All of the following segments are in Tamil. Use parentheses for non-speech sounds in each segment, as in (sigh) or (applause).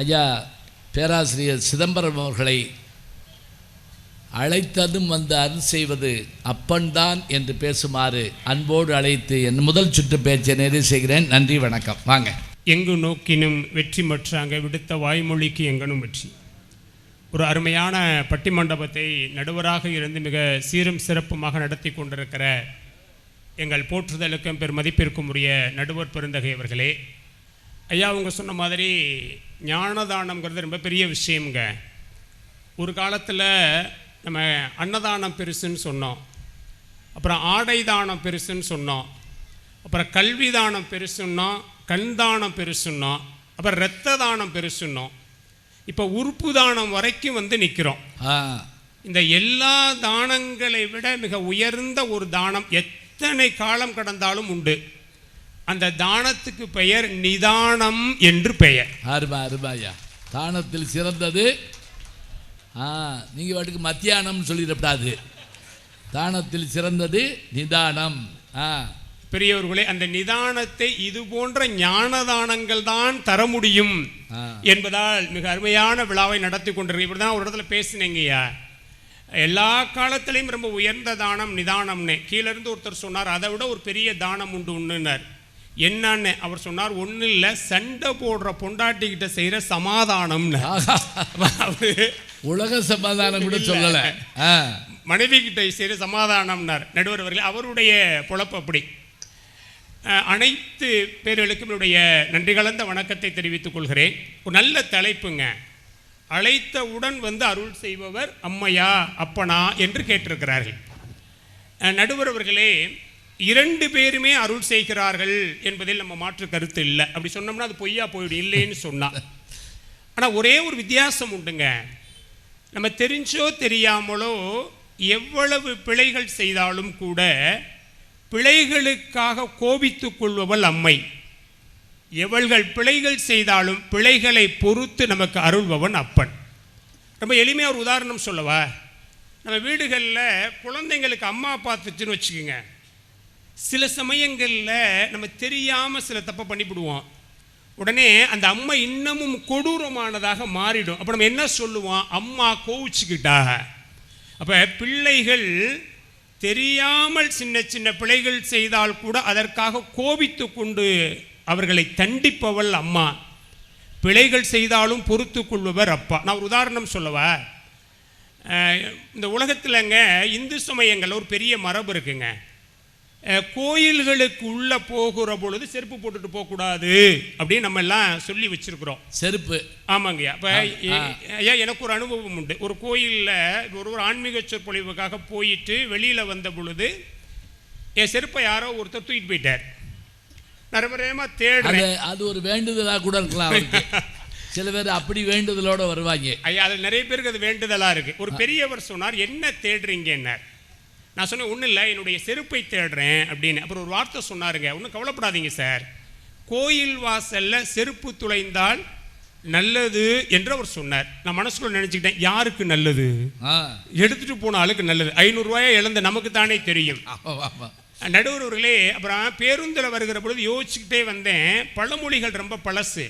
ஐயா பேராசிரியர் சிதம்பரம் அவர்களை அழைத்ததும் வந்து அருள் செய்வது அப்பன்தான் என்று பேசுமாறு அன்போடு அழைத்து என் முதல் சுற்று பேச்சை நிறைவு செய்கிறேன். நன்றி வணக்கம். வாங்க. எங்கு நோக்கினும் வெற்றி மற்றாங்க விடுத்த வாய்மொழிக்கு எங்கனும் வெற்றி. ஒரு அருமையான பட்டி மண்டபத்தை நடுவராக இருந்து மிக சீரும் சிறப்புமாக நடத்தி கொண்டிருக்கிற எங்கள் போற்றுதலுக்கும் பெருமதிப்பிற்கும் உரிய நடுவர் பெருந்தகை அவர்களே ஐயா அவங்க சொன்ன மாதிரி ஞானதானம்ங்கிறது ரொம்ப பெரிய விஷயம்ங்க. ஒரு காலத்தில் நம்ம அன்னதானம் பெருசுன்னு சொன்னோம். அப்புறம் ஆடை தானம் பெருசுன்னு சொன்னோம். அப்புறம் கல்வி தானம் பெருசுன்னோம். கண் தானம் பெருசுன்னோம். அப்புறம் இரத்த தானம் பெருசுன்னோம். இப்போ உறுப்பு தானம் வரைக்கும் வந்து நிற்கிறோம் இந்த எல்லா தானங்களை விட மிக உயர்ந்த ஒரு தானம் எத்தனை காலம் கடந்தாலும் உண்டு. அந்த தானத்துக்கு பெயர் நிதானம் என்று பெயர். அருமா அருமா ஐயா. தானத்தில் சிறந்தது. ஆ நீங்கள் வாட்டுக்கு மத்தியானம்னு சொல்லிடக்கூடாது தானத்தில் சிறந்தது நிதானம். ஆ. பெரியவர்களே அந்த நிதானத்தை இது போன்ற ஞான தானங்கள் தான் தர முடியும் என்பதால் மிக அருமையான விழாவை நடத்தி கொண்டிருக்க இப்படி தான் ஒரு இடத்துல பேசினேங்கய்யா எல்லா காலத்திலையும் ரொம்ப உயர்ந்த தானம் நிதானம்னு. கீழ இருந்து ஒருத்தர் சொன்னார் அதை விட ஒரு பெரிய தானம் உண்டு ஒன்றுனார் என்னன்னு அவர் சொன்னார் ஒன்றும் இல்லை சண்டை போடுற பொண்டாட்டிக்கிட்ட செய்கிற சமாதானம்னு. (laughs) உலக சமாதானம் கூட சொல்லலை. மனைவி கிட்ட செய்கிற சமாதானம்னார். நடுவர் அவர்களே அவருடைய பொழப்பு அப்படி. அனைத்து பேர்களுக்கும் என்னுடைய நன்றி கலந்த வணக்கத்தை தெரிவித்துக் கொள்கிறேன். ஒரு நல்ல தலைப்புங்க. அழைத்தவுடன் வந்து அருள் செய்பவர் அம்மையா அப்பனா என்று கேட்டிருக்கிறார்கள். நடுவர் அவர்களே இரண்டு பேருமே அருள் செய்கிறார்கள் என்பதில் நம்ம மாற்று கருத்து இல்லை. அப்படி சொன்னோம்னா அது பொய்யா போயிடும் இல்லைன்னு சொன்னால் ஆனால் ஒரே ஒரு வித்தியாசம் உண்டுங்க. நம்ம தெரிஞ்சோ தெரியாமலோ எவ்வளவு பிழைகள் செய்தாலும் கூட பிழைகளுக்காக கோபித்து கொள்பவள் அம்மை. எவள்கள் பிழைகள் செய்தாலும் பிழைகளை பொறுத்து நமக்கு அருள்பவன் அப்பன். ரொம்ப எளிமையாக ஒரு உதாரணம் சொல்லவா? நம்ம வீடுகளில் குழந்தைங்களுக்கு அம்மா பார்த்துச்சுன்னு வச்சுக்கோங்க. சில சமயங்களில் நம்ம தெரியாமல் சில தப்பை பண்ணிவிடுவோம் உடனே அந்த அம்மா இன்னமும் கொடூரமானதாக மாறிடும். அப்போ நம்ம என்ன சொல்லுவோம்? அம்மா கோவிச்சுக்கிட்டாக. அப்போ பிள்ளைகள் தெரியாமல் சின்ன சின்ன பிழைகள் செய்தால் கூட அதற்காக கோபித்து கொண்டு அவர்களை தண்டிப்பவள் அம்மா. பிழைகள் செய்தாலும் பொறுத்து கொள்பவர் அப்பா. நான் ஒரு உதாரணம் சொல்லவா? இந்த உலகத்திலங்க இந்து சமயங்கள் ஒரு பெரிய மரபு இருக்குங்க. கோயில்களுக்கு உள்ளே போகிற பொழுது செருப்பு போட்டுட்டு போகக்கூடாது அப்படின்னு நம்ம எல்லாம் சொல்லி வச்சிருக்கிறோம். செருப்பு. ஆமாங்கய்யா அப்போ ஆ. ஐயா எனக்கு ஒரு அனுபவம் உண்டு. ஒரு கோயிலில் ஒரு ஒரு ஆன்மீக சொற்பொழிவுக்காக போயிட்டு வெளியில் வந்த பொழுது என் செருப்பை யாரோ ஒருத்தர் தூக்கிட்டு போயிட்டார். ரொம்ப நேரமாக அது தேடுறேன். அது ஒரு வேண்டுதலாக கூட இருக்கலாம் (laughs) சில பேர் அப்படி வேண்டுதலோட வருவாங்க. ஐயா அதில் நிறைய பேருக்கு அது வேண்டுதலாக இருக்குது ஒரு பெரியவர் சொன்னார் என்ன தேடுறீங்கன்னார். நான் சொன்னேன் ஒன்றும் இல்லை என்னுடைய செருப்பை தேடுறேன் அப்படின்னு. அப்புறம் ஒரு வார்த்தை சொன்னாருங்க. ஒன்றும் கவலைப்படாதீங்க சார். கோயில் வாசல்ல செருப்பு துளைந்தால் நல்லது என்று அவர் சொன்னார். நான் மனசுக்குள்ள நினச்சிக்கிட்டேன் யாருக்கு நல்லது? எடுத்துட்டு போன ஆளுக்கு நல்லது. ஐநூறுரூவாயை இழந்த நமக்கு தானே தெரியும். ஆமாம் ஆமாம் நடுவர் அவர்களே அப்புறம் பேருந்தில் வருகிற பொழுது யோசிச்சுக்கிட்டே வந்தேன். பழமொழிகள் ரொம்ப பழசு.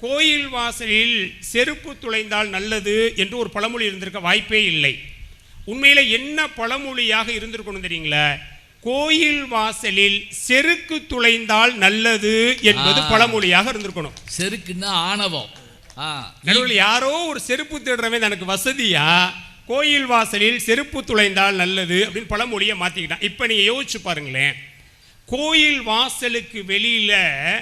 கோயில் வாசலில் செருப்பு துளைந்தால் நல்லது என்று ஒரு பழமொழி இருந்திருக்க வாய்ப்பே இல்லை. உண்மையில என்ன பழமொழியாக இருந்திருக்கணும் தெரியுங்களா? கோயில் வாசலில் செருக்கு துளைந்தால் நல்லது என்பது. பழமொழியாக இருந்திருக்கணும். செருக்குன்னா ஆணவம். நடுவில் யாரோ ஒரு செருப்பு தேடுறவன் எனக்கு வசதியா கோயில் வாசலில் செருப்பு துளைந்தால் நல்லது அப்படின்னு பழமொழியை மாற்றிக்கிட்டான் இப்போ நீங்கள் யோசிச்சு பாருங்களேன். கோயில் வாசலுக்கு வெளியில்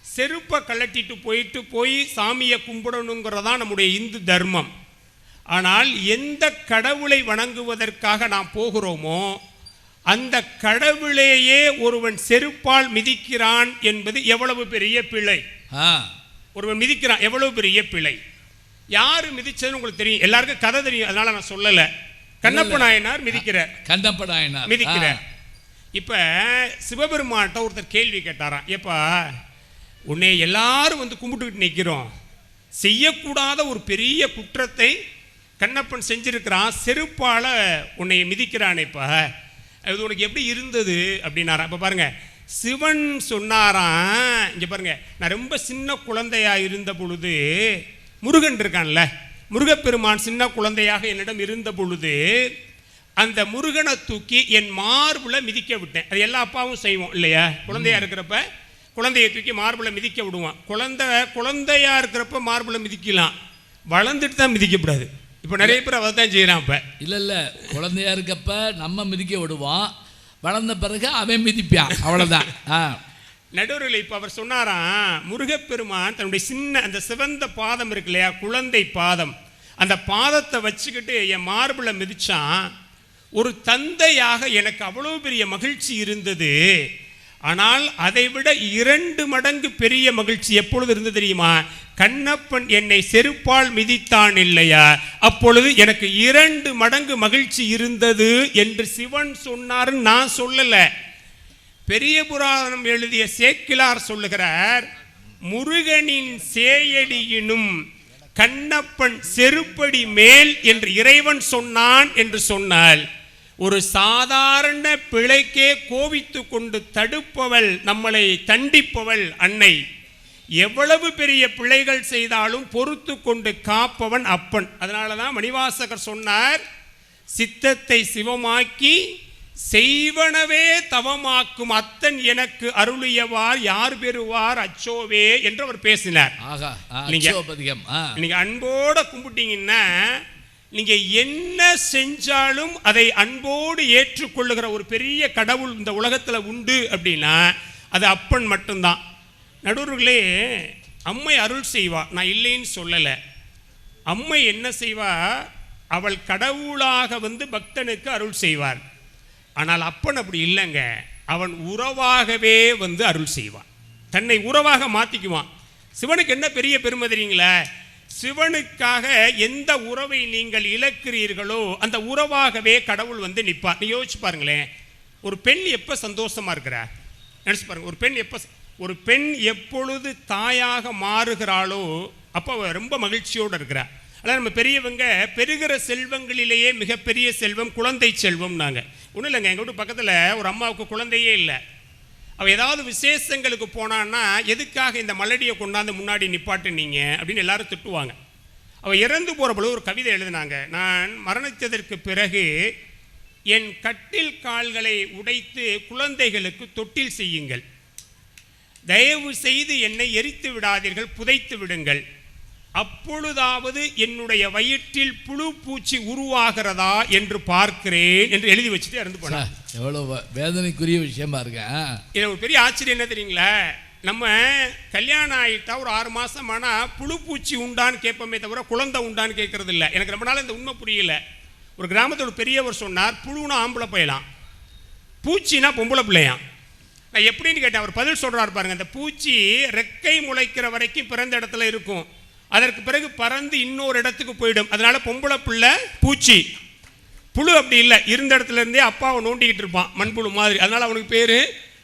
செருப்பை கழட்டிட்டு போயிட்டு போய் சாமியை கும்பிடணுங்கிறதான் நம்முடைய இந்து தர்மம். ஆனால் எந்த கடவுளை வணங்குவதற்காக நாம் போகிறோமோ அந்த கடவுளையே ஒருவன் செருப்பால் மிதிக்கிறான் என்பது எவ்வளவு பெரிய பிழை. ஒருவன் மிதிக்கிறான் எவ்வளவு பெரிய பிழை. யாரு மிதிச்சதுன்னு உங்களுக்கு தெரியும். எல்லாருக்கும் கதை தெரியும் அதனால நான் சொல்லல. கண்ணப்ப நாயனார் மிதிக்கிறார் கண்டப்படாயினார் மிதிக்கிறார். இப்ப சிவபெருமான்ட்ட ஒருத்தர் கேள்வி கேட்டாராம். ஏப்பா உன்னை எல்லாரும் வந்து கும்பிட்டுக்கிட்டு நிற்கிறோம் செய்யக்கூடாத ஒரு பெரிய குற்றத்தை கண்ணப்பன் செஞ்சிருக்கிறான் செருப்பால உன்னை மிதிக்கிறானேப்பா அது உனக்கு எப்படி இருந்தது அப்படின்னாரா? இப்போ பாருங்க சிவன் சொன்னாராம் இங்க பாருங்க நான் ரொம்ப சின்ன குழந்தையா இருந்த பொழுது முருகன் இருக்கான்ல முருகப்பெருமான் சின்ன குழந்தையாக என்னிடம் இருந்த பொழுது அந்த முருகனை தூக்கி என் மார்புல மிதிக்க விட்டேன். அது எல்லா அப்பாவும் செய்வோம் இல்லையா? குழந்தையா இருக்கிறப்ப குழந்தையை தூக்கி மார்புல மிதிக்க விடுவான். குழந்தை குழந்தையா இருக்கிறப்ப மார்புல மிதிக்கலாம். வளர்ந்துட்டு தான் மிதிக்கக்கூடாது. இப்போ நிறைய பேர் அதை தான் செய்கிறான் இப்போ. இல்லை இல்லை. குழந்தையா இருக்கப்ப நம்ம மிதிக்க விடுவோம் வளர்ந்த பிறகு அவன் மிதிப்பான். அவ்வளோதான் ஆ. நடுவர்கள் இப்போ அவர் சொன்னாராம் முருகப்பெருமான் தன்னுடைய சின்ன அந்த சிவந்த பாதம் இருக்கு இல்லையா குழந்தை பாதம். அந்த பாதத்தை வச்சுக்கிட்டு என் மார்பில் மிதிச்சான். ஒரு தந்தையாக எனக்கு அவ்வளோ பெரிய மகிழ்ச்சி இருந்தது. ஆனால் அதை விட இரண்டு மடங்கு பெரிய மகிழ்ச்சி எப்பொழுது இருந்தது தெரியுமா? கண்ணப்பன் என்னை செருப்பால் மிதித்தான் இல்லையா? அப்பொழுது எனக்கு இரண்டு மடங்கு மகிழ்ச்சி இருந்தது என்று சிவன் சொன்னாருன்னு நான் சொல்லலை. பெரிய புராணம் எழுதிய சேக்கிலார் சொல்லுகிறார் முருகனின் சேயடியினும் கண்ணப்பன் செருப்படி மேல் என்று இறைவன் சொன்னான் என்று சொன்னால் ஒரு சாதாரண பிழைக்கே கோபித்து கொண்டு தடுப்பவள் நம்மளை தண்டிப்பவள் அன்னை. எவ்வளவு பெரிய பிழைகள் செய்தாலும் பொறுத்து கொண்டு காப்பவன் அப்பன். அதனால தான் மணிவாசகர் சொன்னார் சித்தத்தை சிவமாக்கி செய்வனவே தவமாக்கும் அத்தன் எனக்கு அருளியவார் யார் பெறுவார் அச்சோவே என்று அவர் பேசினார். நீங்க அன்போட கும்பிட்டீங்கன்னா நீங்க என்ன செஞ்சாலும் அதை அன்போடு ஏற்றுக்கொள்ளுகிற ஒரு பெரிய கடவுள் இந்த உலகத்தில் உண்டு அப்படின்னா அது அப்பன் மட்டும்தான். நடுவர்களே அம்மை அருள் செய்வா. நான் இல்லைன்னு சொல்லலை. அம்மை என்ன செய்வா? அவள் கடவுளாக வந்து பக்தனுக்கு அருள் செய்வார் ஆனால் அப்பன் அப்படி இல்லைங்க. அவன் உறவாகவே வந்து அருள் செய்வான். தன்னை உறவாக மாற்றிக்குவான் சிவனுக்கு என்ன பெரிய பெருமை தெரியுங்களே? சிவனுக்காக எந்த உறவை நீங்கள் இழக்கிறீர்களோ அந்த உறவாகவே கடவுள் வந்து நிற்பார். நீ யோசிச்சு பாருங்களேன். ஒரு பெண் எப்போ சந்தோஷமாக இருக்கிறா? நினச்சி பாருங்க. ஒரு பெண் எப்போ ஒரு பெண் எப்பொழுது தாயாக மாறுகிறாளோ அப்போ ரொம்ப மகிழ்ச்சியோடு இருக்கிறா. அதான் நம்ம பெரியவங்க பெருகிற செல்வங்களிலேயே மிகப்பெரிய செல்வம் குழந்தை செல்வம் நாங்கள் ஒன்றும் இல்லைங்க. எங்கள் வீட்டு பக்கத்தில் ஒரு அம்மாவுக்கு குழந்தையே இல்லை. அவள் ஏதாவது விசேஷங்களுக்கு போனான்னா எதுக்காக இந்த மலடியை கொண்டாந்து முன்னாடி நிப்பாட்டுனீங்க? அப்படின்னு எல்லாரும் திட்டுவாங்க. அவள் இறந்து போகிற பொழுது ஒரு கவிதை எழுதினாங்க. நான் மரணித்ததற்கு பிறகு என் கட்டில் கால்களை உடைத்து குழந்தைகளுக்கு தொட்டில் செய்யுங்கள். தயவு செய்து என்னை எரித்து விடாதீர்கள் புதைத்து விடுங்கள். அப்பொழுதாவது என்னுடைய வயிற்றில் புழு பூச்சி உருவாகிறதா என்று பார்க்கிறேன் என்று எழுதி வச்சுட்டு இறந்து போனார். எவ்வளவு வேதனைக்குரிய விஷயமா இருக்கு? ஒரு பெரிய ஆச்சரியம் என்ன தெரியுங்களா? நம்ம கல்யாணம் ஆகிட்டா ஒரு ஆறு மாதம் ஆனால் புழு பூச்சி உண்டான்னு கேட்போமே தவிர குழந்தை உண்டான்னு கேட்கறது இல்லை. எனக்கு ரொம்ப நாள் இந்த உண்மை புரியல. ஒரு கிராமத்தோட பெரியவர் சொன்னார் புழுனா ஆம்பளை பையலாம். பூச்சினா பொம்பளை பிள்ளையாம். நான் எப்படின்னு கேட்டேன். அவர் பதில் சொல்றாரு பாருங்க. அந்த பூச்சி ரெக்கை முளைக்கிற வரைக்கும் பிறந்த இடத்துல இருக்கும். அதற்கு பிறகு பறந்து இன்னொரு இடத்துக்கு போயிடும். அதனால பொம்பளை பிள்ளை பூச்சி. புழு அப்படி இல்லை. இருந்த இடத்துல இருந்தே அப்பாவை நோண்டிக்கிட்டு இருப்பான். மண்புழு மாதிரி. அதனால அவனுக்கு பேரு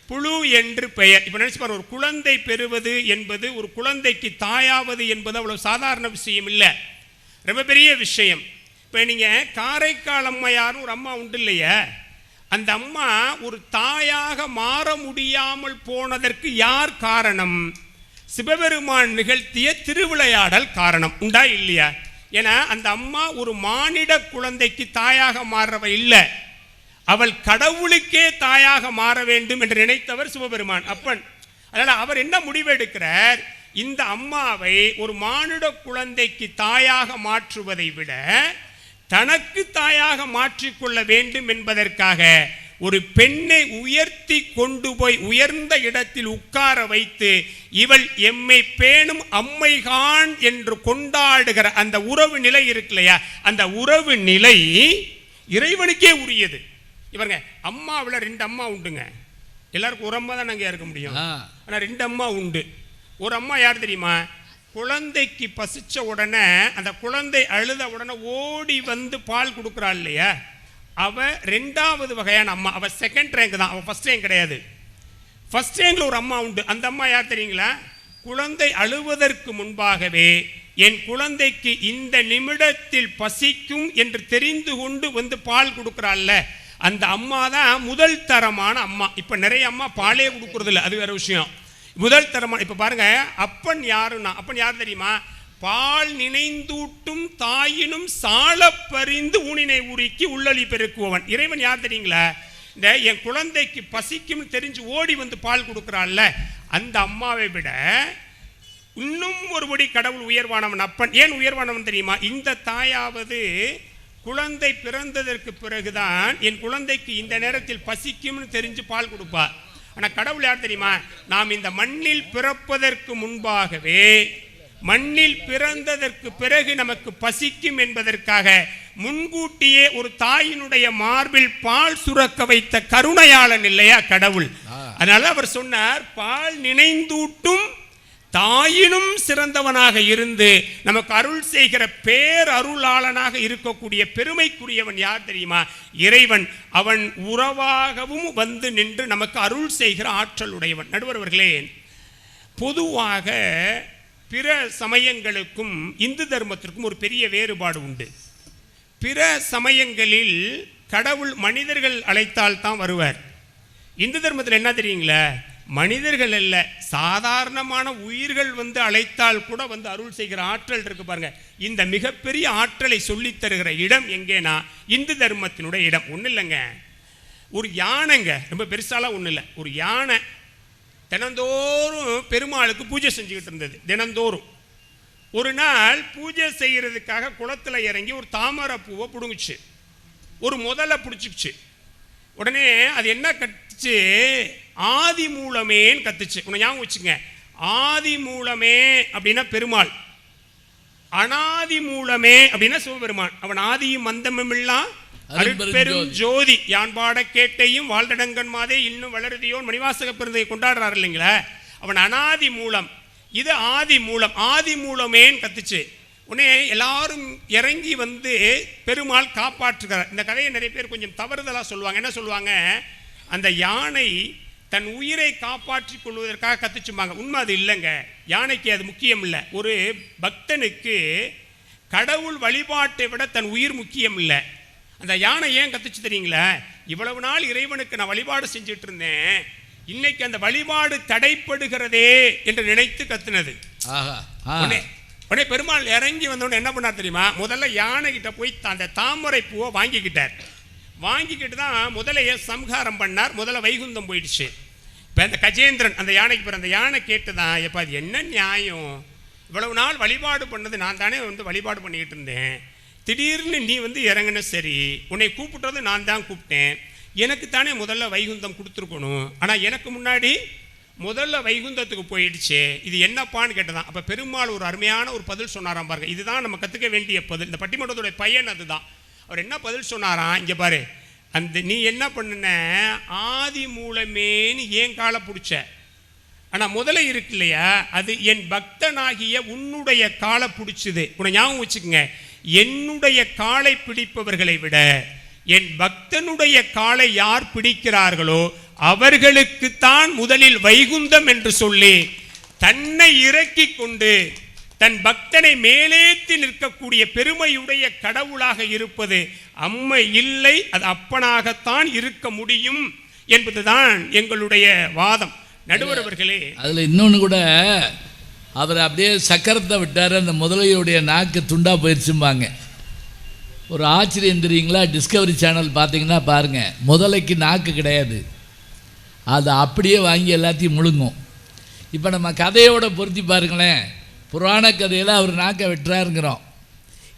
புழு என்று பெயர். இப்போ நினச்சி பாரு ஒரு குழந்தை பெறுவது என்பது ஒரு குழந்தைக்கு தாயாவது என்பது அவ்வளோ சாதாரண விஷயம் இல்லை. ரொம்ப பெரிய விஷயம். இப்போ நீங்கள் காரைக்கால் அம்மையாரும் ஒரு அம்மா உண்டு இல்லையே? அந்த அம்மா ஒரு தாயாக மாற முடியாமல் போனதற்கு யார் காரணம்? சிவபெருமான் நிகழ்த்திய திருவிளையாடல் காரணம். உண்டா இல்லையா? என அந்த அம்மா ஒரு மானிட குழந்தைக்கு தாயாக மாறுறவ இல்லை. அவள் கடவுளுக்கே தாயாக மாற வேண்டும் என்று நினைத்தவர் சிவபெருமான் அப்பன். அதனால் அவர் என்ன முடிவெடுக்கிறார்? இந்த அம்மாவை ஒரு மானிட குழந்தைக்கு தாயாக மாற்றுவதை விட தனக்கு தாயாக மாற்றிக்கொள்ள வேண்டும் என்பதற்காக ஒரு பெண்ணை உயர்த்தி கொண்டு போய் உயர்ந்த இடத்தில் உட்கார வைத்து இவள் எம்மை பேணும் அம்மைகான் என்று கொண்டாடுகிற அந்த உறவு நிலை இருக்கு இல்லையா? அந்த உறவு நிலை இறைவனுக்கே உரியது. இவருங்க அம்மாவில் ரெண்டு அம்மா உண்டுங்க. எல்லாருக்கும் ஒரு அம்மா தான் நாங்கள் இருக்க முடியும். ஆனால் ரெண்டு அம்மா உண்டு. ஒரு அம்மா யார் தெரியுமா? குழந்தைக்கு பசிச்ச உடனே அந்த குழந்தை அழுத உடனே ஓடி வந்து பால் கொடுக்குறா இல்லையா? அவள் ரெண்டாவது வகையான அம்மா. அவள் செகண்ட் ரேங்க் தான். அவள் ஃபஸ்ட் ரேங்க் கிடையாது. ஃபர்ஸ்ட் ரேங்கில் ஒரு அம்மா உண்டு. அந்த அம்மா யார் தெரியுங்களா? குழந்தை அழுவதற்கு முன்பாகவே என் குழந்தைக்கு இந்த நிமிடத்தில் பசிக்கும் என்று தெரிந்து கொண்டு வந்து பால் கொடுக்குறாள்ல. அந்த அம்மா தான் முதல் தரமான அம்மா. இப்போ நிறைய அம்மா பாலே கொடுக்குறதில்ல. அது வேற விஷயம். முதல் தரமான இப்போ பாருங்க அப்பன் யாருன்னா அப்பன் யார் தெரியுமா? பால் நினைந்தூட்டும் தாயினும் சாலப் பறிந்து ஊனினை உருக்கி உள்ளொளி பெருக்குவன் இறைவன் யார் தெரியுங்களா? இந்த என் குழந்தைக்கு பசிக்கும்னு தெரிஞ்சு ஓடி வந்து பால் கொடுக்குறாள்ல அந்த அம்மாவை விட இன்னும் ஒருபடி கடவுள் உயர்வானவன் அப்பன். ஏன் உயர்வானவன் தெரியுமா? இந்த தாயாவது குழந்தை பிறந்ததற்கு பிறகுதான் என் குழந்தைக்கு இந்த நேரத்தில் பசிக்கும்னு தெரிஞ்சு பால் கொடுப்பா. ஆனால் கடவுள் யார் தெரியுமா? நாம் இந்த மண்ணில் பிறப்பதற்கு முன்பாகவே மண்ணில் பிறந்ததற்கு பிறகு நமக்கு பசிக்கும் என்பதற்காக முன்கூட்டியே ஒரு தாயினுடைய மார்பில் பால் சுரக்க வைத்த கருணையாளன் இல்லையா கடவுள்? அதனால அவர் சொன்னார் பால் நினைந்தூட்டும் தாயினும் சிறந்தவனாக இருந்து நமக்கு அருள் செய்கிற பேரருளாளனாக இருக்கக்கூடிய பெருமைக்குரியவன் யார் தெரியுமா? இறைவன். அவன் உறவாகவும் வந்து நின்று நமக்கு அருள் செய்கிற ஆற்றல் உடையவன். நடுவர்களே பொதுவாக பிற சமயங்களுக்கும் இந்து தர்மத்திற்கும் ஒரு பெரிய வேறுபாடு உண்டு. பிற சமயங்களில் கடவுள் மனிதர்கள் அழைத்தால் தான் வருவார். இந்து தர்மத்தில் என்ன தெரியுங்களா? மனிதர்கள் அல்ல சாதாரணமான உயிர்கள் வந்து அழைத்தால் கூட வந்து அருள் செய்கிற ஆற்றல் இருக்கு பாருங்க. இந்த மிகப்பெரிய ஆற்றலை சொல்லித் தருகிற இடம் எங்கேனா? இந்து தர்மத்தினுடைய இடம். ஒன்றும் இல்லைங்க. ஒரு யானைங்க ரொம்ப பெருசாலாம் ஒன்றும் இல்லை. ஒரு யானை தினந்தோறும் பெருமாளுக்கு பூஜை செஞ்சுக்கிட்டு இருந்தது தினந்தோறும். ஒரு நாள் பூஜை செய்கிறதுக்காக குளத்தில் இறங்கி ஒரு தாமரை பூவை பிடுங்குச்சு. ஒரு முதல்ல பிடிச்சிக்குச்சு. உடனே அது என்ன கத்துச்சு? ஆதி மூலமேன்னு கத்துச்சு. உன்னை ஞாபகம் வச்சுங்க ஆதி மூலமே அப்படின்னா பெருமாள். அனாதி மூலமே அப்படின்னா சிவபெருமான் அவன் ஆதியும் மந்தமும் இல்லாம் அருட்பெரும் ஜோதி. யான் பாட கேட்டையும் வாழ்டடங்கன் மாதே இன்னும் வளருதியோன் மணிவாசக பிறந்தை கொண்டாடுறாரு இல்லைங்களா? அவன் அனாதி மூலம் இது ஆதி மூலம் ஆதி மூலமேன்னு கத்துச்சு. உடனே எல்லாரும் இறங்கி வந்து பெருமாள் காப்பாற்றுகிறார். இந்த கதையை நிறைய பேர் கொஞ்சம் தவறுதலா சொல்லுவாங்க. என்ன சொல்லுவாங்க? அந்த யானை தன் உயிரை காப்பாற்றிக் கொள்வதற்காக கத்துச்சுமாங்க உண்மை அது இல்லைங்க. யானைக்கு அது முக்கியம் இல்லை. ஒரு பக்தனுக்கு கடவுள் வழிபாட்டை விட தன் உயிர் முக்கியம் இல்லை. அந்த யானை ஏன் கத்துச்சு தெரியுங்களா? இவ்வளவு நாள் இறைவனுக்கு நான் வழிபாடு செஞ்சுட்டு இருந்தேன் இன்னைக்கு அந்த வழிபாடு தடைப்படுகிறதே என்று நினைத்து கத்துனது. உடனே பெருமாள் இறங்கி வந்தோடனே என்ன பண்ணார் தெரியுமா? முதல்ல யானை கிட்ட போய் அந்த தாமரை பூவை வாங்கிக்கிட்டார். வாங்கிக்கிட்டு தான் முதலைய சம்ஹாரம் பண்ணார். முதல்ல வைகுந்தம் போயிடுச்சு. இப்போ அந்த கஜேந்திரன் அந்த யானைக்கு பிறந்த அந்த யானை கேட்டு தான் எப்போ அது என்ன நியாயம்? இவ்வளவு நாள் வழிபாடு பண்ணது நான் தானே வந்து வழிபாடு பண்ணிக்கிட்டு இருந்தேன். திடீர்னு நீ வந்து இறங்குன சரி உன்னை கூப்பிட்டது நான் தான் கூப்பிட்டேன். எனக்கு தானே முதல்ல வைகுந்தம் கொடுத்துருக்கணும். ஆனால் எனக்கு முன்னாடி முதல்ல வைகுந்தத்துக்கு போயிடுச்சு. இது என்னப்பான்னு கேட்டதான். அப்போ பெருமாள் ஒரு அருமையான ஒரு பதில் சொன்னாராம் பாருங்க. இதுதான் நம்ம கற்றுக்க வேண்டிய பதில். இந்த பட்டிமன்றத்துடைய பையன் அதுதான். அவர் என்ன பதில் சொன்னாராம்? இங்கே பாரு. அந்த நீ என்ன பண்ணுன? ஆதி மூலமேன்னு ஏன் காலை பிடிச்ச? ஆனால் முதல்ல இருக்கு இல்லையா? அது என் பக்தனாகிய உன்னுடைய காலை பிடிச்சிது. உன்னை ஞாபகம் வச்சுக்கோங்க. என்னுடைய காலை பிடிப்பவர்களை விட என் பக்தனுடைய காலை யார் பிடிக்கிறார்களோ அவர்களுக்குத்தான் முதலில் வைகுந்தம் என்று சொல்லி தன்னை இறக்கி கொண்டு தன் பக்தனை மேலேத்தி நிற்கக்கூடிய பெருமையுடைய கடவுளாக இருப்பது அம்மை இல்லை அது அப்பனாகத்தான் இருக்க முடியும் என்பதுதான் எங்களுடைய வாதம். நடுவர் அவர்களே. அதில் இன்னொன்று கூட அவர் அப்படியே சக்கரத்தை விட்டார் அந்த முதலையுடைய நாக்கு துண்டாக போயிடுச்சும்பாங்க ஒரு ஆச்சரியம் தெரியுங்களா? டிஸ்கவரி சேனல் பார்த்தீங்கன்னா பாருங்கள் முதலைக்கு நாக்கு கிடையாது. அது அப்படியே வாங்கி எல்லாத்தையும் முழுங்கும். இப்போ நம்ம கதையோட பொருத்தி பாருங்களேன். புராண கதையில் அவர் நாக்கை வெட்டுறாருங்கிறோம்.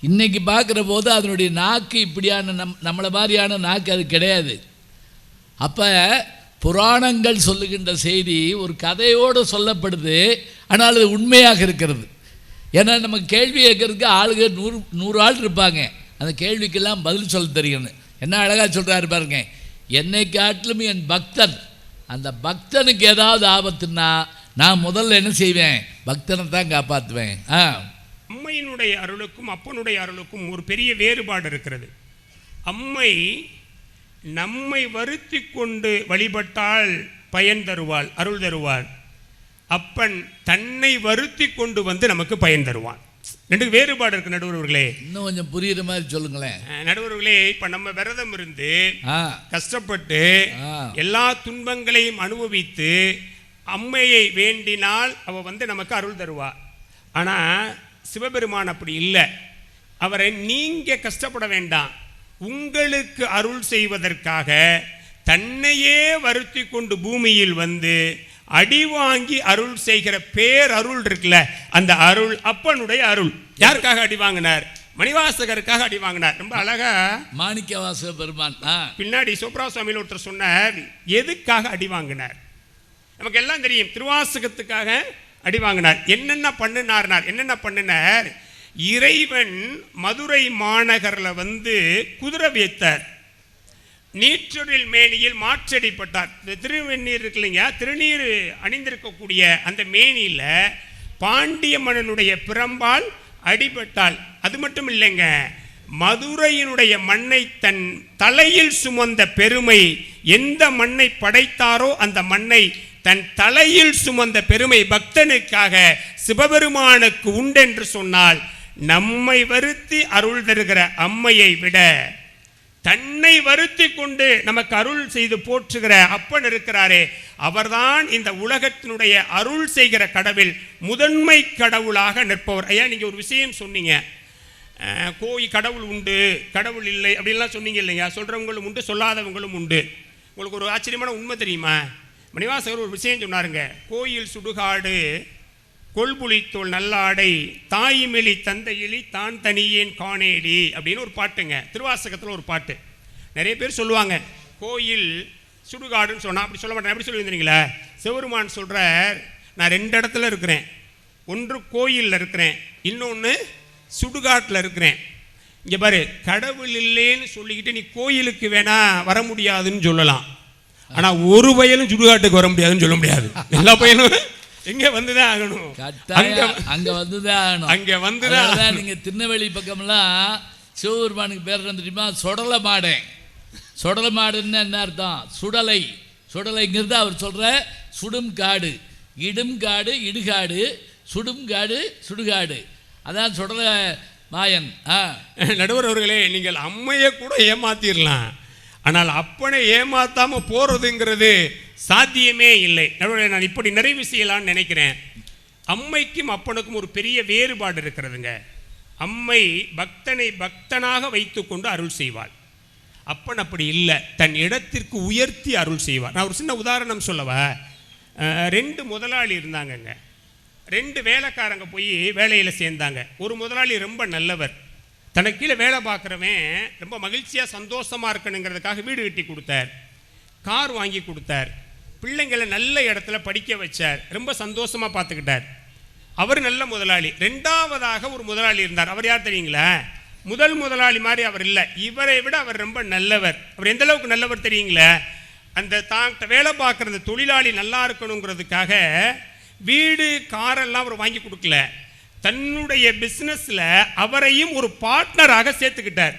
இன்றைக்கி பார்க்குற போது அதனுடைய நாக்கு இப்படியான நம் நம்மளை மாதிரியான நாக்கு அது கிடையாது. அப்போ புராணங்கள் சொல்லுகின்ற செய்தி ஒரு கதையோடு சொல்லப்படுது. ஆனால் அது உண்மையாக இருக்கிறது. ஏன்னா நம்ம கேள்வி கேட்கறதுக்கு ஆளுங்க நூறு நூறு ஆள் இருப்பாங்க. அந்த கேள்விக்கெல்லாம் பதில் சொல்ல தெரியணும். என்ன அழகாக சொல்கிறாரு பாருங்க. என்னை காட்டிலும் என் பக்தன். அந்த பக்தனுக்கு ஏதாவது ஆபத்துன்னா நான் முதல்ல என்ன செய்வேன்? பக்தனை தான் காப்பாற்றுவேன் ஆ. அம்மையினுடைய அருளுக்கும் அப்பனுடைய அருளுக்கும் ஒரு பெரிய வேறுபாடு இருக்கிறது. அம்மை நம்மை வருத்தி கொண்டு வழிபட்டால் பயன் தருவாள் அருள் தருவாள். அப்பன் தன்னை வருத்தி கொண்டு வந்து நமக்கு பயன் தருவான். ரெண்டுக்கு வேறுபாடு இருக்கு நடுவர்களே. இன்னும் கொஞ்சம் புரியுற மாதிரி சொல்லுங்களேன். நடுவர்களே இப்ப நம்ம விரதம் இருந்து கஷ்டப்பட்டு எல்லா துன்பங்களையும் அனுபவித்து அம்மையை வேண்டினால் அவ வந்து நமக்கு அருள் தருவா. ஆனா சிவபெருமான் அப்படி இல்லை. அவரை நீங்க கஷ்டப்பட வேண்டாம். உங்களுக்கு அருள் செய்வதற்காக தன்னையே வருத்தி கொண்டு பூமியில் வந்து அடி வாங்கி அருள் செய்கிற பேர் அருள் இருக்குல்ல அந்த அருள் அப்பனுடைய அருள். யாருக்காக அடி வாங்கினார்? மணிவாசகருக்காக அடி வாங்கினார். ரொம்ப அழகா மாணிக்கவாசக பெருமான் ஆ. பின்னாடி சோப்ரா சுவாமியில் ஒருத்தர் சொன்னார் எதுக்காக அடி வாங்கினார்? நமக்கு எல்லாம் தெரியும் திருவாசகத்துக்காக அடி வாங்கினார். என்னென்ன பண்ணினார்னார்? என்னென்ன பண்ணினார்? இறைவன் மதுரை மாநகரில் வந்து குதிரை வைத்தார் நீற்றொழில் மேனியில் மாற்றடிப்பட்டார். இந்த திருவெண்ணீர் இருக்கு இல்லைங்க திருநீர் அணிந்திருக்கக்கூடிய அந்த மேனியில் பாண்டிய மன்னனுடைய பிரம்பால் அடிபட்டால் அது மட்டும் இல்லைங்க மதுரையினுடைய மண்ணை தன் தலையில் சுமந்த பெருமை எந்த மண்ணை படைத்தாரோ அந்த மண்ணை தன் தலையில் சுமந்த பெருமை பக்தனுக்காக சிவபெருமானுக்கு உண்டென்று சொன்னால் நம்மை வருத்தி அருள் தருகிற அம்மையை விட தன்னை வருத்தி கொண்டு நமக்கு அருள் செய்து போற்றுகிற அப்பன் இருக்கிறாரே அவர்தான் இந்த உலகத்தினுடைய அருள் செய்கிற கடவுள் முதன்மை கடவுளாக நிற்பவர். ஐயா நீங்கள் ஒரு விஷயம் சொன்னீங்க. கோயில் கடவுள் உண்டு கடவுள் இல்லை அப்படின்லாம் சொன்னீங்க இல்லையா சொல்கிறவங்களும் உண்டு சொல்லாதவங்களும் உண்டு. உங்களுக்கு ஒரு ஆச்சரியமான உண்மை தெரியுமா? மணிவாசகர் ஒரு விஷயம் சொன்னாருங்க கோயில் சுடுகாடு கொள்புளித்தோள் நல்லாடை தாய்மெலி தந்தையிலி தான் தனியேன் காணேடி அப்படின்னு ஒரு பாட்டுங்க. திருவாசகத்தில் ஒரு பாட்டு. நிறைய பேர் சொல்லுவாங்க கோயில் சுடுகாடுன்னு சொன்னால் அப்படி சொல்ல மாட்டேன். எப்படி சொல்லியிருந்தீங்களா? சிவருமான் சொல்கிறார் நான் ரெண்டு இடத்துல இருக்கிறேன். ஒன்று கோயிலில் இருக்கிறேன் இன்னொன்று சுடுகாட்டில் இருக்கிறேன். இங்கே பாரு கடவுள் இல்லைன்னு சொல்லிக்கிட்டு நீ கோயிலுக்கு வேணா வர முடியாதுன்னு சொல்லலாம். ஆனால் ஒரு பயலும் சுடுகாட்டுக்கு வர முடியாதுன்னு சொல்ல முடியாது. எல்லா பயலும் எங்கே வந்து தான் ஆகணும். கட்டாயம். அங்க வந்துதான் ஆகணும். அங்க வந்துதான் நீங்க திருநெல்வேலி பக்கம்லாம் சிவபெருமானுக்கு பேர் என்ன தெரியுமா சொடலை மாடேன் சொடலை மாடுன்னு என்ன அர்த்தம்? சுடலை. சுடலைங்கிறது அவர் சொல்ற சுடும் காடு. இடும் காடு இடுகாடு. சுடும் காடு சுடுகாடு. அதான் சுடலை மாயன். நடுவர் அவர்களே நீங்கள் அம்மையை கூட ஏமாத்திரலாம். ஆனால் அப்பனை ஏமாத்தாம போறதுங்கிறது சாத்தியமே இல்லை. நான் இப்படி நிறைவு செய்யலாம்னு நினைக்கிறேன். அம்மைக்கும் அப்பனுக்கும் ஒரு பெரிய வேறுபாடு இருக்கிறதுங்க. அம்மை பக்தனை பக்தனாக வைத்துக்கொண்டு அருள் செய்வாள். அப்பன் அப்படி இல்லை. தன் இடத்திற்கு உயர்த்தி அருள் செய்வார் நான் ஒரு சின்ன உதாரணம் சொல்லவா? ரெண்டு முதலாளி இருந்தாங்கங்க. ரெண்டு வேலைக்காரங்க போய் வேலையில் சேர்ந்தாங்க. ஒரு முதலாளி ரொம்ப நல்லவர். தனக்கு கீழே வேலை பார்க்குறவன் ரொம்ப மகிழ்ச்சியாக சந்தோஷமாக இருக்கணுங்கிறதுக்காக வீடு கட்டி கொடுத்தார். கார் வாங்கி கொடுத்தார். பிள்ளைங்களை நல்ல இடத்துல படிக்க வச்சார். ரொம்ப சந்தோஷமாக பார்த்துக்கிட்டார். அவர் நல்ல முதலாளி. ரெண்டாவதாக ஒரு முதலாளி இருந்தார். அவர் யார் தெரியுங்களா? முதல் முதலாளி மாதிரி அவர் இல்லை. இவரை விட அவர் ரொம்ப நல்லவர். அவர் எந்த அளவுக்கு நல்லவர் தெரியுங்களா? அந்த தாங்கிட்ட வேலை பார்க்குற அந்த தொழிலாளி நல்லா இருக்கணுங்கிறதுக்காக வீடு காரெல்லாம் அவர் வாங்கி கொடுக்கல. தன்னுடைய பிஸ்னஸில் அவரையும் ஒரு பார்ட்னராக சேர்த்துக்கிட்டார்.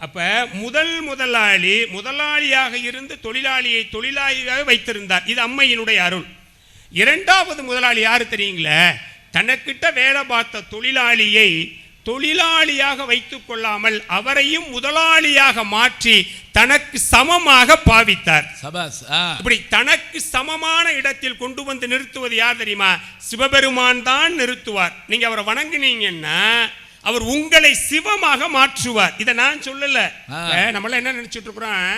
அப்ப முதல் முதலாளி முதலாளியாக இருந்து தொழிலாளியை தொழிலாளியாக வைத்திருந்தார். இது அம்மையினுடைய அருள். இரண்டாவது முதலாளி யாரு தெரியுங்களே? தனக்கிட்ட வேலை பார்த்த தொழிலாளியை தொழிலாளியாக வைத்துக் கொள்ளாமல் அவரையும் முதலாளியாக மாற்றி தனக்கு சமமாக பாவித்தார். இப்படி தனக்கு சமமான இடத்தில் கொண்டு வந்து நிறுத்துவது யார் தெரியுமா? சிவபெருமான் தான் நிறுத்துவார். நீங்க அவரை வணங்குனீங்கன்னா அவர் உங்களை சிவமாக மாற்றுவார். இதை நான் சொல்லல. நம்மளாம் என்ன நினைச்சிட்டு இருக்கிறோம்?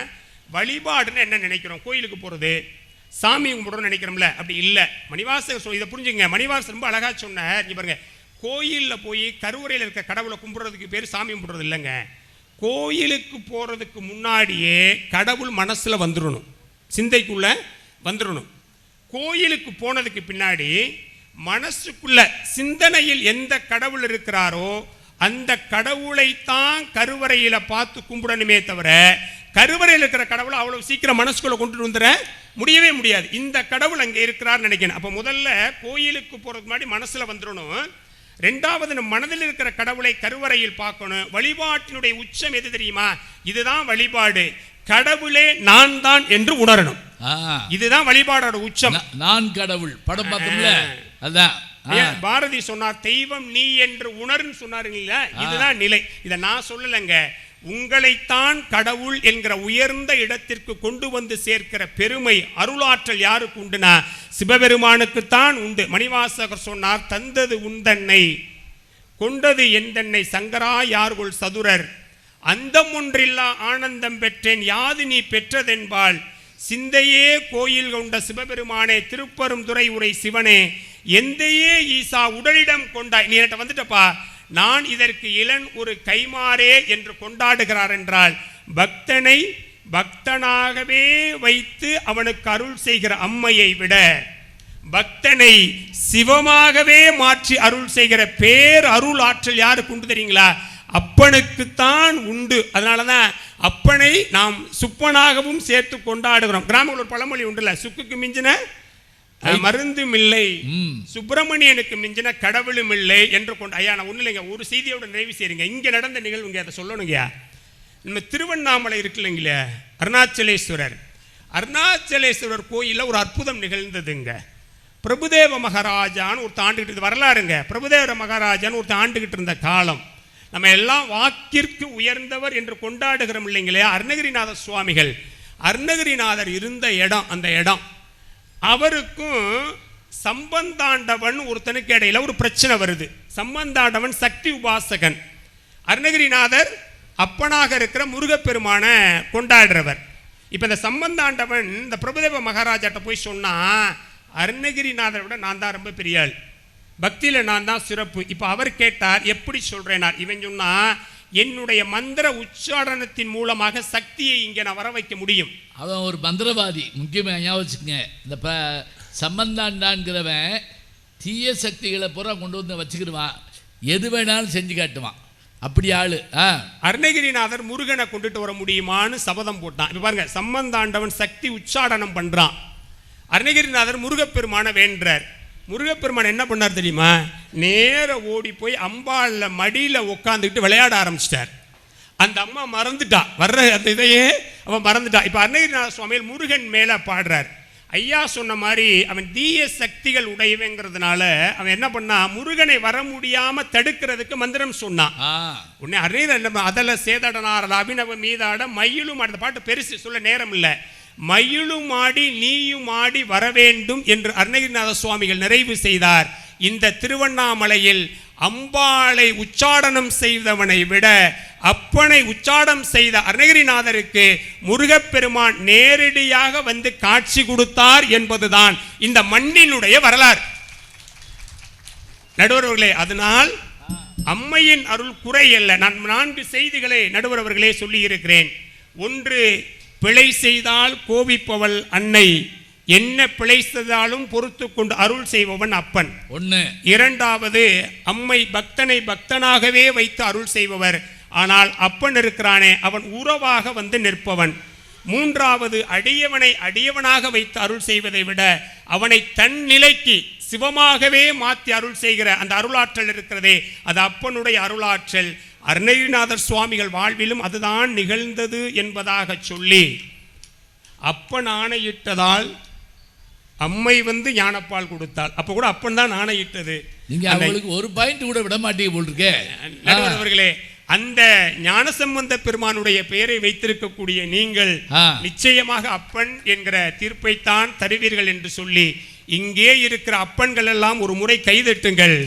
வழிபாடுன்னு என்ன நினைக்கிறோம்? கோயிலுக்கு போறது. சாமி கும்பிடுறோம்னு நினைக்கிறோம்ல. அப்படி இல்லை. மணிவாசகர் இதை புரிஞ்சுங்க. மணிவாசர் ரொம்ப அழகா சொன்னார். இங்க பாருங்க. கோயிலில் போய் கருவறையில் இருக்க கடவுளை கும்பிட்றதுக்கு பேர் சாமி கும்பிட்றது இல்லைங்க. கோயிலுக்கு போகிறதுக்கு முன்னாடியே கடவுள் மனசில் வந்துடணும் சிந்தைக்குள்ளே வந்துடணும் கோயிலுக்கு போனதுக்கு பின்னாடி மனசுக்குள்ள சிந்தனையில் எந்த கடவுள் இருக்கிறாரோ அந்த கடவுளைத்தான் கருவறையில் பார்த்து கும்பிடணுமே தவிர கருவறையில் இருக்கிற கடவுளை அவ்வளோ சீக்கிரம் மனசுக்குள்ளே கொண்டுட்டு வந்துட முடியவே முடியாது. இந்த கடவுள் அங்கே இருக்கிறார் நினைக்கணும். அப்போ முதல்ல கோயிலுக்கு போகிறதுக்கு முன்னாடி மனசில் வந்துடணும் ரெண்டாவது நம்ம மனதில் இருக்கிற கடவுளை கருவறையில் பார்க்கணும். வழிபாட்டினுடைய உச்சம் எது தெரியுமா? இதுதான் வழிபாடு. கடவுளே நான் தான் என்று உணரணும். இதுதான் வழிபாடோட உச்சம். நான் கடவுள். படம் பார்த்தோம்ல? அதான். பாரதி சொன்னார் தெய்வம் நீ என்று உணர்ன்னு சொன்னாருங்களா இதுதான் நிலை. இதை நான் சொல்லலைங்க. உங்களைத்தான் கடவுள் என்கிற உயர்ந்த இடத்திற்கு கொண்டு வந்து சேர்க்கிற பெருமை அருளாற்றல் யாருக்கு உண்டுனா? சிவபெருமானுக்குத்தான் உண்டு. மணிவாசகர் சொன்னார் தந்தது உந்தன்னை கொண்டது எந்தன்னை சங்கரா யார்கொள் சதுரர். அந்தம் ஒன்றில்லா ஆனந்தம் பெற்றேன் யாது நீ பெற்றதென்பால். சிந்தையே கோயில் கொண்ட சிவபெருமானே திருப்பரும் துறை உரை சிவனே. எந்தையே ஈசா உடலிடம் கொண்டாய். நீ வந்துட்டப்பா? நான் இதற்கு இளன் ஒரு கைமாறே என்று கொண்டாடுகிறார் என்றால் பக்தனை பக்தனாகவே வைத்து அவனுக்கு அருள் செய்கிற அம்மையை விட பக்தனை சிவமாகவே மாற்றி அருள் செய்கிற பேர் அருள் ஆற்றல் யாருக்கு உண்டு தெரியுங்களா? அப்பனுக்குத்தான் உண்டு. அதனால தான் அப்பனை நாம் சுப்பனாகவும் சேர்த்து கொண்டாடுகிறோம். கிராமங்கள் ஒரு பழமொழி உண்டுல்ல சுக்குக்கு மிஞ்சின மருந்தும் இல்லை சுப்பிரமணியனுக்கு மிஞ்சின கடவுளும் இல்லை என்று கொண்டு ஐயா நான் ஒன்றும் இல்லைங்க ஒரு செய்தியோட நிறைவு செய்யுங்க இங்கே நடந்த நிகழ்வுங்க அதை சொல்லணுங்கய்யா. நம்ம திருவண்ணாமலை இருக்கு இல்லைங்களே அருணாச்சலேஸ்வரர். அருணாச்சலேஸ்வரர் கோயிலில் ஒரு அற்புதம் நிகழ்ந்ததுங்க. பிரபுதேவ மகாராஜான்னு ஒரு ஆண்டுகிட்டு வரலாறுங்க. பிரபுதேவ மகாராஜான்னு ஒரு ஆண்டுகிட்டு இருந்த காலம். நம்ம எல்லாம் வாக்கிற்கு உயர்ந்தவர் என்று கொண்டாடுகிறோம் இல்லைங்களே அருணகிரிநாத சுவாமிகள். அருணகிரிநாதர் இருந்த இடம் அந்த இடம். அவருக்கும் சம்பந்தாண்டவன் ஒருத்தனுக்கு இடையில ஒரு பிரச்சனை வருது. சம்பந்தாண்டவன் சக்தி உபாசகன். அருணகிரிநாதர் அப்பனாக இருக்கிற முருகப்பெருமான கொண்டாடுறவர். இப்போ இந்த சம்பந்தாண்டவன் இந்த பிரபுதேவ மகாராஜாட்ட போய் சொன்னா அருணகிரிநாதரை விட நான் தான் ரொம்ப பெரிய ஆள். பக்தியில் நான் தான் சிறப்பு. இப்போ அவர் கேட்டார் எப்படி சொல்கிறேனார் இவன் சொன்னால் என்னுடைய மந்திர உச்சாரணத்தின் மூலமாக சக்தியை இங்கே நான் வர வைக்க முடியும். அவன் ஒரு மந்திரவாதி. முக்கியமாக ஞாபகம் வச்சுக்கங்க. இந்த ப சம்பந்தாண்டான்கிறவன் தீய சக்திகளை பூரா கொண்டு வந்து வச்சுக்கிடுவான். எது வேணாலும் செஞ்சு காட்டுவான். அப்படி ஆளு. ஆ. அருணகிரிநாதர் முருகனை கொண்டுட்டு வர முடியுமான்னு சபதம் போட்டான். இப்ப பாருங்க சம்பந்தாண்டவன் சக்தி உச்சாடனம் பண்றான். அருணகிரிநாதர் முருகப்பெருமான வேண்டுறார் முருகப்பெருமான் என்ன பண்ணார் தெரியுமா? நேர ஓடி போய் அம்பாள்ல மடியில உட்காந்துக்கிட்டு விளையாட ஆரம்பிச்சிட்டார். அந்த அம்மா மறந்துட்டா. வர்ற அந்த இதையே அவன் மறந்துட்டா. இப்ப அருணகிரிநாத சுவாமிகள் முருகன் மேல பாடுறார். ஐயா சொன்ன மாதிரி அவன் தீய சக்திகள் உடையவங்கிறதுனால அவன் என்ன பண்ணா முருகனை வர முடியாம தடுக்கிறதுக்கு மந்திரம் சொன்னான் ஆ. உடனே அருணகிரி அதல சேதடனார் அபிநவ மீதாட மயிலும் அந்த பாட்டு பெருசு சொல்ல நேரம் இல்லை. மயிலும் ஆடி நீயும் ஆடி வர வேண்டும் என்று அருணகிரிநாத சுவாமிகள் நிறைவு செய்தார். இந்த திருவண்ணாமலையில் அம்பாளை உச்சாடனம் செய்தவனை விட அப்பனை உச்சாடம் செய்த அருணகிரிநாதருக்கு முருகப்பெருமான் நேரடியாக வந்து காட்சி கொடுத்தார் என்பதுதான் இந்த மண்ணினுடைய வரலாறு. நடுவர்களே அதனால் அம்மையின் அருள் குறை அல்ல. நான் நான்கு செய்திகளை நடுவரவர்களே சொல்லியிருக்கிறேன். சொல்லி இருக்கிறேன் ஒன்று பிழை செய்தால் கோபிப்பவள் அன்னை. என்ன பிழை செய்தாலும் பொறுத்து கொண்டு அருள் செய்பவன் அப்பன். ஒன்று இரண்டாவது அம்மை பக்தனை பக்தனாகவே வைத்து அருள் செய்பவர். ஆனால் அப்பன் இருக்கிறானே அவன் உறவாக வந்து நிற்பவன். மூன்றாவது அடியவனை அடியவனாக வைத்து அருள் செய்வதை விட அவனை தன் நிலைக்கு சிவமாகவே மாற்றி அருள் செய்கிற அந்த அருளாற்றல் இருக்கிறதே அது அப்பனுடைய அருளாற்றல். அருணகிரிநாதர் சுவாமிகள் வாழ்விலும் அதுதான் நிகழ்ந்தது என்பதாக சொல்லி அப்பன் ஆணையிட்டதால் அம்மை வந்து ஞானப்பால் கொடுத்தாள். அப்ப கூட அப்பன் தான் ஆணையிட்டது நீங்க அவங்களுக்கு ஒரு பாயிண்ட் கூட விட மாட்டீங்க போல் இருக்கே. அவர்களே அந்த ஞானசம்பந்த பெருமானுடைய பெயரை வைத்திருக்கக்கூடிய நீங்கள். நிச்சயமாக அப்பன் என்கிற தீர்ப்பைத்தான் தருவீர்கள் என்று சொல்லி இங்கே இருக்கிற அப்பன்கள் எல்லாம் ஒரு முறை கைதட்டுங்கள்.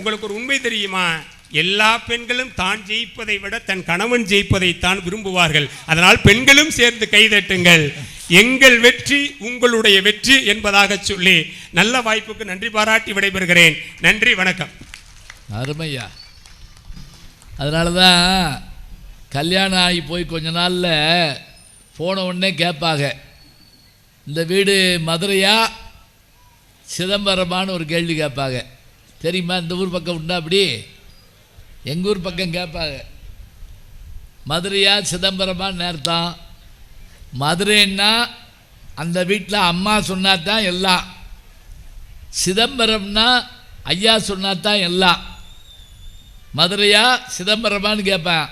உங்களுக்கு ஒரு உண்மை தெரியுமா? எல்லா பெண்களும் தான் ஜெயிப்பதை விட தன் கணவன் ஜெயிப்பதை தான் விரும்புவார்கள். அதனால் பெண்களும் சேர்ந்து கைதட்டுங்கள். எங்கள் வெற்றி உங்களுடைய வெற்றி என்பதாக சொல்லி நல்ல வாய்ப்புக்கு நன்றி பாராட்டி விடைபெறுகிறேன். நன்றி வணக்கம். அருமையா. அதனால தான் கல்யாணம் ஆகி போய் கொஞ்ச நாளில் போன உடனே கேட்பாங்க. இந்த வீடு மதுரையா? சிதம்பரமானு ஒரு கேள்வி கேட்பாங்க. தெரியுமா இந்த ஊர் பக்கம் உண்டா அப்படி? எங்கள் ஊர் பக்கம் கேட்பாங்க. மதுரையா சிதம்பரமான்னு நேர்த்தான் மதுரைன்னா அந்த வீட்டில் அம்மா சொன்னா தான் எல்லாம். சிதம்பரம்னா ஐயா சொன்னா தான் எல்லாம். மதுரையா சிதம்பரமான்னு கேட்பேன்.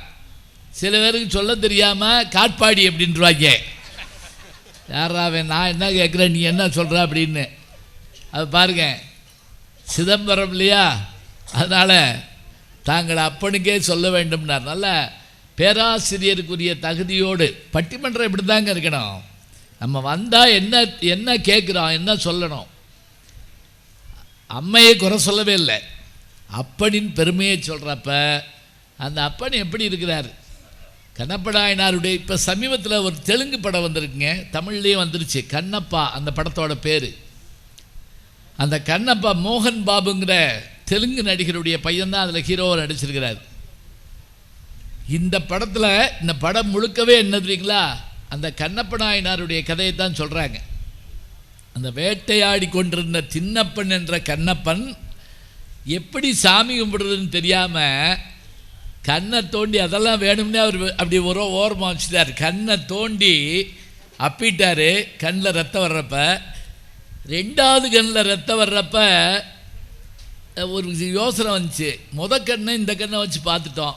சில பேருக்கு சொல்ல தெரியாமல் காட்பாடி அப்படின்றவாங்க. யாராவே நான் என்ன கேட்குறேன்? நீ என்ன சொல்கிற அப்படின்னு. அது பாருங்க. சிதம்பரம் இல்லையா? அதனால் தாங்கள் அப்பனுக்கே சொல்ல வேண்டும்னார். நல்ல பேராசிரியருக்குரிய தகுதியோடு பட்டிமன்றம் இப்படி தாங்க இருக்கணும். நம்ம வந்தால் என்ன என்ன கேட்குறோம் என்ன சொல்லணும்? அம்மையை குறை சொல்லவே இல்லை. அப்பனின் பெருமையை சொல்கிறப்ப அந்த அப்பன் எப்படி இருக்கிறார்? கண்ணப்படாயினாருடைய இப்போ சமீபத்தில் ஒரு தெலுங்கு படம் வந்திருக்குங்க. தமிழ்லேயே வந்துருச்சு. கண்ணப்பா அந்த படத்தோட பேர். அந்த கண்ணப்பா மோகன் பாபுங்கிற தெலுங்கு நடிகருடைய பையன்தான் அதில் ஹீரோவை நடிச்சிருக்கிறார். இந்த படத்தில் இந்த படம் முழுக்கவே என்ன தெரியுங்களா? அந்த கண்ணப்ப நாயனாருடைய கதையை தான் சொல்கிறாங்க அந்த வேட்டையாடி கொண்டிருந்த தின்னப்பன் என்ற கண்ணப்பன் எப்படி சாமி கும்பிடுறதுன்னு தெரியாமல் கண்ணை தோண்டி அதெல்லாம் வேணும்னே அவர் அப்படி ஒரு ஓரமாக வச்சுட்டார். கண்ணை தோண்டி அப்பிட்டார் கண்ணில் ரத்தம் வர்றப்போ ரெண்டாவது கண்ணில் ரத்தம் வர்றப்ப ஒரு யோசனை வந்துச்சு. முத கண்ணை இந்த கண்ணை வச்சு பார்த்துட்டோம்.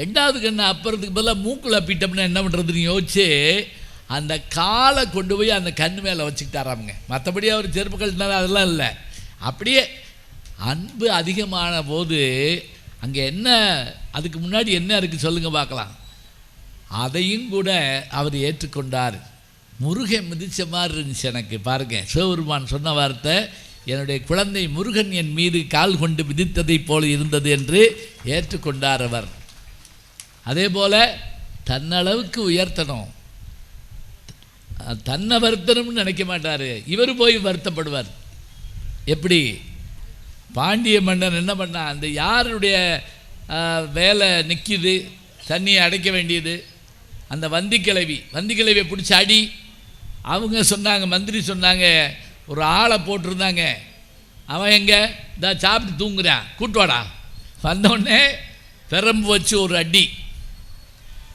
ரெண்டாவது கண்ணை அப்புறத்துக்கு பதிலாக மூக்கில் அப்பிட்டோம்னா என்ன பண்ணுறதுன்னு யோசிச்சு அந்த காலை கொண்டு போய் அந்த கண் மேலே வச்சுக்கிட்டாராமுங்க. மற்றபடி அவர் செருப்பு கழட்டினார் அதெல்லாம் இல்லை. அப்படியே அன்பு அதிகமான போது அங்கே என்ன அதுக்கு முன்னாடி என்ன இருக்குது சொல்லுங்கள் பார்க்கலாம். அதையும் கூட அவர் ஏற்றுக்கொண்டார். முருகன் மிதித்த மாதிரி இருந்துச்சு எனக்கு பாருங்க. சிவபெருமான் சொன்ன வார்த்தை என்னுடைய குழந்தை முருகன் என் மீது கால் கொண்டு மிதித்ததைப் போல இருந்தது என்று ஏற்றுக்கொண்டார் அவர். அதே போல் தன்னளவுக்கு உயர்த்தணும். தன்னை வருத்தணும்னு நினைக்க மாட்டார். இவர் போய் வருத்தப்படுவார். எப்படி? பாண்டிய மன்னன் என்ன பண்ணா அந்த யாருடைய வேலை நிற்கிது தண்ணியை அடைக்க வேண்டியது? அந்த வந்திக்கிழவி வந்திக்கிழவியை பிடிச்சி அடி அவங்க சொன்னாங்க மந்திரி சொன்னாங்க ஒரு ஆளை போட்டிருந்தாங்க. அவன் எங்கே? இந்த சாப்பிட்டு தூங்குறான். கூட்டுவாடா வந்தோடனே பெரம்பு வச்சு ஒரு அடி.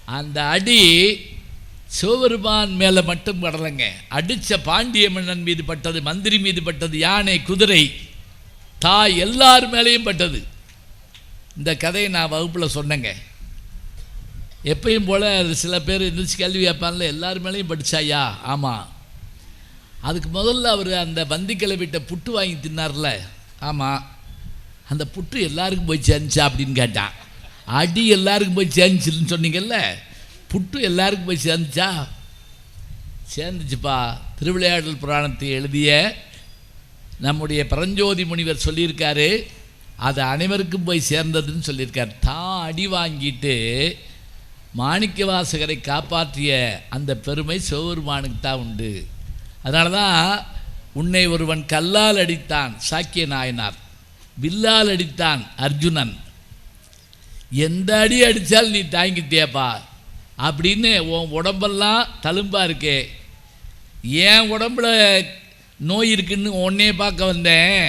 அந்த அடி சிவபெருமான் மேலே மட்டும் படலைங்க. அடித்த பாண்டிய மன்னன் மீது பட்டது மந்திரி மீது பட்டது யானை குதிரை தாய் எல்லார் மேலேயும் பட்டது. இந்த கதையை நான் வகுப்பில் சொன்னேங்க. எப்பயும் போல் சில பேர் இருந்துச்சு கேள்வி கேட்பான்ல எல்லார் மேலேயும் படிச்சாயா? ஆமாம் அதுக்கு முதல்ல அவர் அந்த வந்திக்கிழவிட்ட புட்டு வாங்கி தின்னார்ல. ஆமாம் அந்த புட்டு எல்லாருக்கும் போய் சேர்ந்துச்சா அப்படின்னு கேட்டான் அடி எல்லாருக்கும் போய் சேர்ந்துச்சுன்னு சொன்னீங்கல்ல? புட்டு எல்லாருக்கும் போய் சேர்ந்துச்சா சேர்ந்துச்சுப்பா திருவிளையாடல் புராணத்தை எழுதிய நம்முடைய பரஞ்சோதி முனிவர் சொல்லியிருக்காரு. அது அனைவருக்கும் போய் சேர்ந்ததுன்னு சொல்லியிருக்கார். தான் அடி வாங்கிட்டு மாணிக்க வாசகரை காப்பாற்றிய அந்த பெருமை சிவபெருமானுக்கு தான் உண்டு. அதனால தான் உன்னை ஒருவன் கல்லால் அடித்தான் சாக்கிய நாயனார் வில்லால் அடித்தான் அர்ஜுனன். எந்த அடி அடித்தாலும் நீ தாங்கிட்டேப்பா அப்படின்னு உன் உடம்பெல்லாம் தழும்பாக இருக்கே. என் உடம்புல நோய் இருக்குன்னு உன்னே பார்க்க வந்தேன்.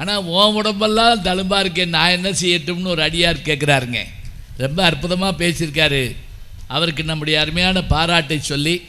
ஆனால் உன் உடம்பெல்லாம் தழும்பாக இருக்கே நான் என்ன செய்யட்டும்னு ஒரு அடியார் கேட்குறாருங்க ரொம்ப அற்புதமாக பேசியிருக்காரு. அவருக்கு நம்முடைய அருமையான பாராட்டை சொல்லி